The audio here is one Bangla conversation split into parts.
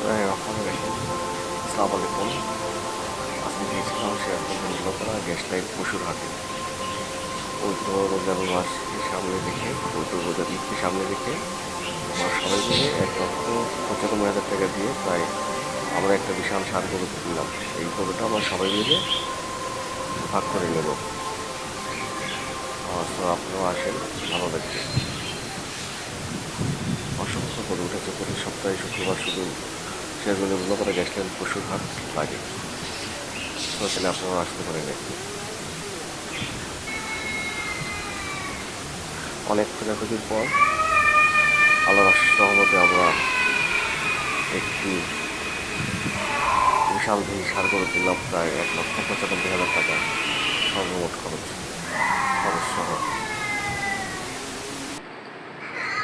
আসসালামু আলাইকুম আজকে গিয়েছিলাম শেয়ারপুর নীলতলা গ্যাস লাইট পশুর হাটে পবিত্র রোজার মাসকে সামনে রেখে পবিত্র রোজার ঈদকে সামনে রেখে আমরা সবাই মিলে এক লক্ষ পঁচানব্বই হাজার টাকা দিয়ে প্রায় আমরা একটা বিশাল সার গরু কিনলাম। এই গরুটা আমরা সবাই মিলে ভাগ করে নেব। তো আপনিও আসেন, ভালো দেখতে অসংখ্য গরু উঠেছে, প্রতি সপ্তাহে শুক্রবার শুধু সেগুলো মূল্য করে গেছিলেন পশুর হাট লাগে তাহলে আপনারা আসতে পারেন একটু। অনেক খোঁজাখুঁজির পর আল্লাহ রহমতে আমরা একটি বিশাল দিন সার করে দিলাম, প্রায় এক লক্ষ পঁচানব্বই হাজার টাকা সর্বমোট খরচ খরচ সহ।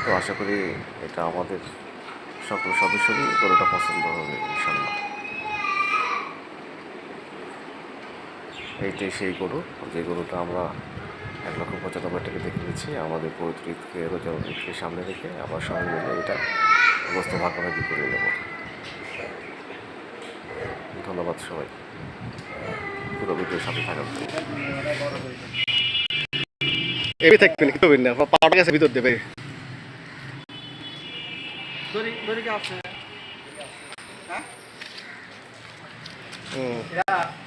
তো আশা করি এটা আমাদের সকল সদস্যরই গরুটা পছন্দ হবে, ইনশাল্লাহ। এইটাই সেই গরু। যে গরুটা আমরা এক লক্ষ পঁচানব্বই টাকা দেখে নিয়েছি, আমাদের পবিত্র ঈদকে রোজা ঈদকে সামনে রেখে আবার সবাই মিলে এটা অবস্থা ভাগাভাগি করে নেব। ধন্যবাদ সবাই। পুরো ভিডিওর সাথে থাকার জন্য। এমনি থাকবেন কি করবেন না পাউডার গেছে ভিতর দেবে। দড়ি দড়ি কে আছে হুম এরা কালারের